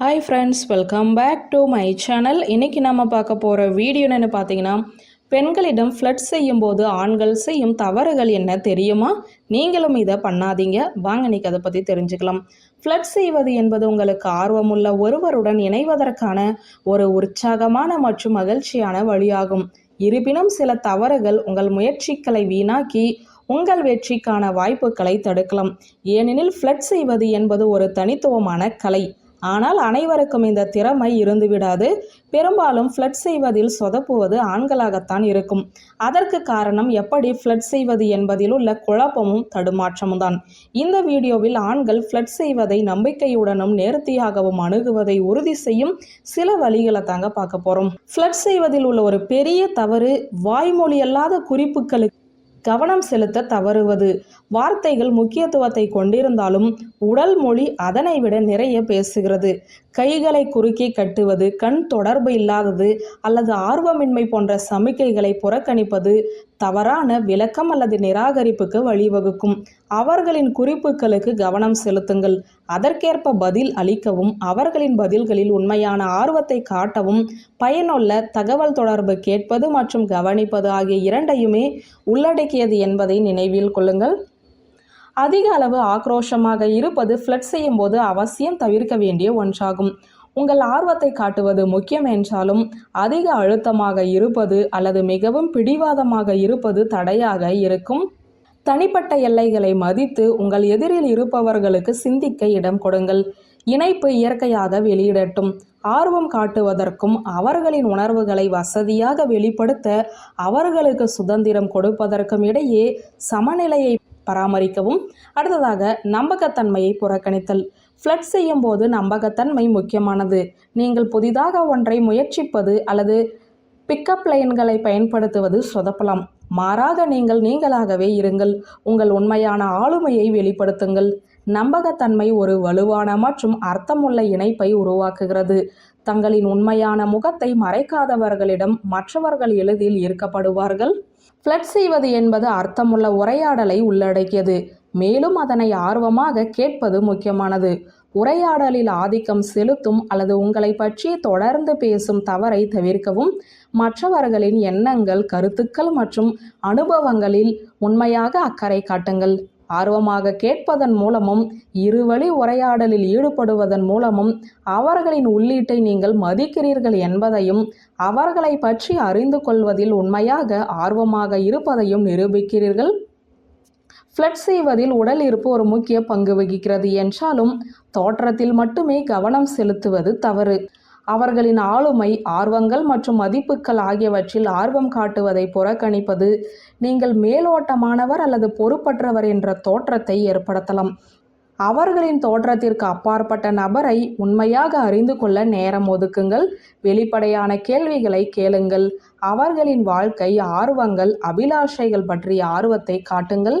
Hi friends welcome back to my channel இன்றைக்கி நம்ம பார்க்க போகிற வீடியோ என்னென்னு பார்த்தீங்கன்னா பெண்களிடம் ஃப்ளட் செய்யும் போது ஆண்கள் செய்யும் தவறுகள் என்ன தெரியுமா? நீங்களும் இதை பண்ணாதீங்க. வாங்க இன்னைக்கு அதை பற்றி தெரிஞ்சுக்கலாம். ஃப்ளட் செய்வது என்பது உங்களுக்கு ஆர்வமுள்ள ஒருவருடன் இணைவதற்கான ஒரு உற்சாகமான மற்றும் மகிழ்ச்சியான வழியாகும். இருப்பினும் சில தவறுகள் உங்கள் முயற்சிகளை வீணாக்கி உங்கள் வெற்றிக்கான வாய்ப்புகளை தடுக்கலாம். ஏனெனில் ஃப்ளட் செய்வது என்பது ஒரு தனித்துவமான கலை. ஆனால் அனைவருக்கும் இந்த திறமை இருந்துவிடாது பெரும்பாலும் ஃப்ளட் செய்வதில் சொதப்புவது ஆண்களாகத்தான் இருக்கும். அதற்கு காரணம் எப்படி ஃப்ளட் செய்வது என்பதில் உள்ள குழப்பமும் தடுமாற்றமும் தான் இந்த வீடியோவில் ஆண்கள் ஃப்ளட் செய்வதை நம்பிக்கையுடனும் நேர்த்தியாகவும் அணுகுவதை உறுதி செய்யும் சில வழிகளை தாங்க பார்க்க போகிறோம் ஃப்ளட் செய்வதில் உள்ள ஒரு பெரிய தவறு வாய்மொழி அல்லாத குறிப்புகளுக்கு கவனம் செலுத்த தவறுவது. வார்த்தைகள் முக்கியத்துவத்தை கொண்டிருந்தாலும் உடல் மொழி அதனை விட நிறைய பேசுகிறது. கைகளை குறுக்கி கட்டுவது கண் தொடர்பு இல்லாதது அல்லது ஆர்வமின்மை போன்ற சமிக்கைகளை புறக்கணிப்பது தவறான விளக்கம் அல்லது நிராகரிப்புக்கு வழிவகுக்கும். அவர்களின் குறிப்புகளுக்கு கவனம் செலுத்துங்கள். அதற்கேற்ப பதில் அளிக்கவும் அவர்களின் பதில்களில் உண்மையான ஆர்வத்தை காட்டவும் பயனுள்ள தகவல் தொடர்பு கேட்பது மற்றும் கவனிப்பது ஆகிய இரண்டையுமே உள்ளடக்கியது என்பதை நினைவில் கொள்ளுங்கள். அதிக அளவு ஆக்ரோஷமாக இருப்பது ஃப்ளட் செய்யும் போது அவசியம் தவிர்க்க வேண்டிய ஒன்றாகும். உங்கள் ஆர்வத்தை காட்டுவது முக்கியம் என்றாலும் அதிக அழுத்தமாக இருப்பது அல்லது மிகவும் பிடிவாதமாக இருப்பது தடையாக இருக்கும். தனிப்பட்ட எல்லைகளை மதித்து உங்கள் எதிரில் இருப்பவர்களுக்கு சிந்திக்க இடம் கொடுங்கள். இணைப்பு இயற்கையாக வெளியிடட்டும். ஆர்வம் காட்டுவதற்கும் அவர்களின் உணர்வுகளை வசதியாக வெளிப்படுத்த அவர்களுக்கு சுதந்திரம் கொடுப்பதற்கும் இடையே சமநிலையை பராமரிக்கவும். அடுத்ததாக நம்பகத்தன்மையை புறக்கணித்தல். ஃப்ளட் செய்யும் போது நம்பகத்தன்மை முக்கியமானது. நீங்கள் புதிதாக ஒன்றை முயற்சிப்பது அல்லது பிக்கப் லைன்களை பயன்படுத்துவது சொதப்பலாம். மாறாக நீங்கள் நீங்களாகவே இருங்கள். உங்கள் உண்மையான ஆளுமையை வெளிப்படுத்துங்கள். நம்பகத்தன்மை ஒரு வலுவான மற்றும் அர்த்தமுள்ள இணைப்பை உருவாக்குகிறது. தங்களின் உண்மையான முகத்தை மறைக்காதவர்களிடம் மற்றவர்கள் எளிதில் ஈர்க்கப்படுவார்கள். ஃப்ளட் செய்வது என்பது அர்த்தமுள்ள உரையாடலை உள்ளடக்கியது. மேலும் அதனை ஆர்வமாக கேட்பது முக்கியமானது. உரையாடலில் ஆதிக்கம் செலுத்தும் அல்லது உங்களை பற்றி தொடர்ந்து பேசும் தவறை தவிர்க்கவும் மற்றவர்களின் எண்ணங்கள் கருத்துக்கள் மற்றும் அனுபவங்களில் உண்மையாக அக்கறை காட்டுங்கள். ஆர்வமாக கேட்பதன் மூலமும் இருவழி உரையாடலில் ஈடுபடுவதன் மூலமும் அவர்களின் உள்ளீட்டை நீங்கள் மதிக்கிறீர்கள் என்பதையும் அவர்களை பற்றி அறிந்து கொள்வதில் உண்மையாக ஆர்வமாக இருப்பதையும் நிரூபிக்கிறீர்கள். ஃப்ளட் செய்வதில் உடல் இருப்பு ஒரு முக்கிய பங்கு வகிக்கிறது என்றாலும் தோற்றத்தில் மட்டுமே கவனம் செலுத்துவது தவறு. அவர்களின் ஆளுமை ஆர்வங்கள் மற்றும் மதிப்புகள் ஆகியவற்றில் ஆர்வம் காட்டுவதை புறக்கணிப்பது நீங்கள் மேலோட்டமானவர் அல்லது பொறுப்பற்றவர் என்ற தோற்றத்தை ஏற்படுத்தலாம். அவர்களின் தோற்றத்திற்கு அப்பாற்பட்ட நபரை உண்மையாக அறிந்து கொள்ள நேரம் ஒதுக்குங்கள். வெளிப்படையான கேள்விகளை கேளுங்கள். அவர்களின் வாழ்க்கை ஆர்வங்கள் அபிலாஷைகள் பற்றிய ஆர்வத்தை காட்டுங்கள்.